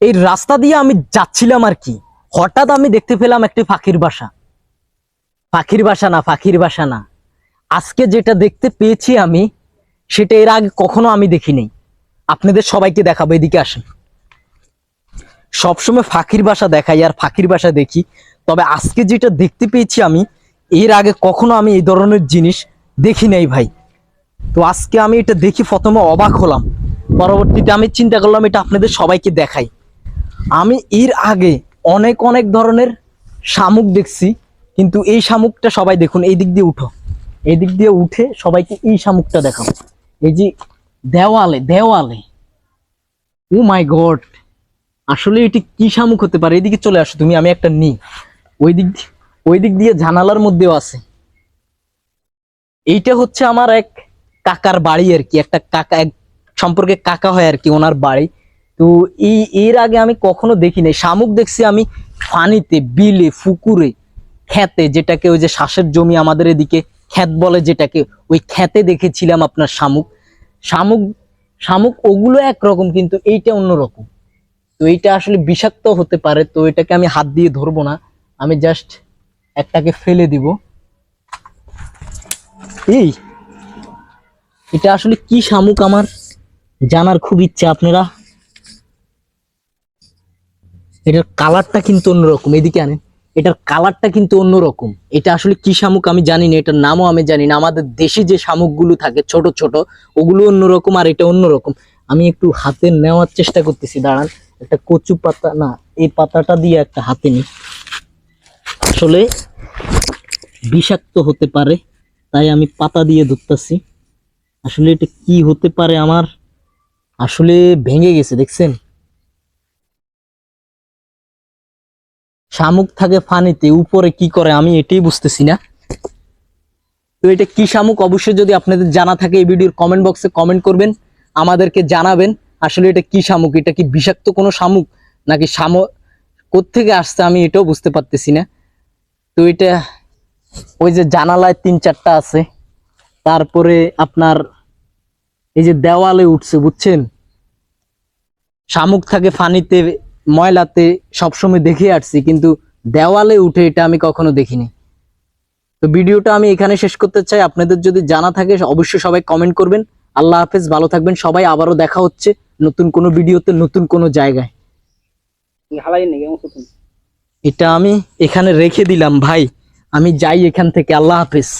এই রাস্তা দিয়ে আমি যাচ্ছিলাম আর কি। হঠাৎ আমি দেখতে পেলাম একটি পাখির বাসা। পাখির বাসা না পাখির বাসা না। আজকে যেটা দেখতে পেয়েছি আমি, সেটা এর আগে কখনো আমি দেখিনি। আপনাদের সবাইকে দেখাবো, এদিকে আসেন। সবসময় ফাঁকির বাসা দেখাই আর ফাঁকির বাসা দেখি। তবে আজকে যেটা দেখতে পেয়েছি আমি, এর আগে কখনো আমি এই ধরনের জিনিস দেখি নাই ভাই। তো আজকে আমি এটা দেখি, প্রথমে অবাক হলাম। পরবর্তীতে আমি চিন্তা করলাম এটা আপনাদের সবাইকে দেখাই। আমি এর আগে অনেক অনেক ধরনের শামুক দেখছি, কিন্তু এই শামুকটা সবাই দেখুন, এই দিক দিয়ে উঠো। এই দিক দিয়ে উঠে সবাইকে এই শামুকটা দেখাও। এই যে দেওয়ালে দেওয়ালে। Oh my God! আসলে এটি কি শামুক হতে পারে? এদিকে চলে আসো তুমি, আমি একটা নিই। ওই দিক ওই দিক দিয়ে জানালার মধ্যেও আছে। এইটা হচ্ছে আমার এক কাকার বাড়ি আর কি, একটা কাকা, এক সম্পর্কে কাকা হয় আর কি, ওনার বাড়ি। তো এই, এর আগে আমি কখনো দেখি নাই। শামুক দেখছি আমি ফানিতে, বিলে ফুকুরে খেতে যেটাকে ওই যে শ্বাসের জমি আমাদের এদিকে ক্ষেত বলে যেটাকে, ওই খেতে দেখেছিলাম আপনার শামুক। শামুক শামুক ওগুলো একরকম, কিন্তু এইটা অন্যরকম। তো এইটা আসলে বিষাক্ত হতে পারে, তো এটাকে আমি হাত দিয়ে ধরবো না। আমি জাস্ট একটাকে ফেলে দিব। এই, এটা আসলে কি শামুক আমার? জানার খুব ইচ্ছা, আপনারা এটার কালারটা কিন্তু অন্যরকম। এদিকে আনে এটার কালারটা কিন্তু অন্যরকম। এটা আসলে কি শামুক আমি জানি না এটার নামও আমি জানি না আমাদের দেশি যে শামুকগুলো থাকে ছোট ছোট, ওগুলো অন্যরকম আর এটা অন্যরকম। আমি একটু হাতে নেওয়ার চেষ্টা করতেছি, দাঁড়ান। একটা কচু পাতা, না, এই পাতাটা দিয়ে একটা হাতে নিই। আসলে বিষাক্ত হতে পারে, তাই আমি পাতা দিয়ে ধরতেছি। আসলে এটা কি হতে পারে আমার? আসলে ভেঙে গেছে, দেখছেন? শামুক থাকে ফানিতে, উপরে কি করে আমি এটাই বুঝতেছি না। তো এটা কি শামুক? অবশ্যই যদি আপনাদের জানা থাকে এই ভিডিওর কমেন্ট বক্সে কমেন্ট করবেন, আমাদেরকে জানাবেন আসলে এটা কি শামুক, এটা কি বিষাক্ত কোনো শামুক, নাকি শামুক কোত্থেকে আসছে আমি এটাও বুঝতে পারতেছি না। তো এটা ওই যে জানালায় তিন চারটা আছে, তারপরে আপনার এই যে দেওয়ালে উঠছে, বুঝছেন? শামুক থাকে ফানিতে ময়লাতে সবসময় দেখে আসছি কিন্তু দেওয়ালে উঠে এটা আমি কখনো দেখিনি। তো ভিডিওটা আমি এখানে শেষ করতে চাই। আপনাদের যদি জানা থাকে অবশ্যই সবাই কমেন্ট করবেন। আল্লাহ হাফেজ ভালো থাকবেন। সবাই আবারও দেখা হচ্ছে নতুন কোনো ভিডিওতে নতুন কোনো জায়গায়। এটা আমি এখানে রেখে দিলাম ভাই। আমি যাই এখান থেকে। আল্লাহ হাফেজ।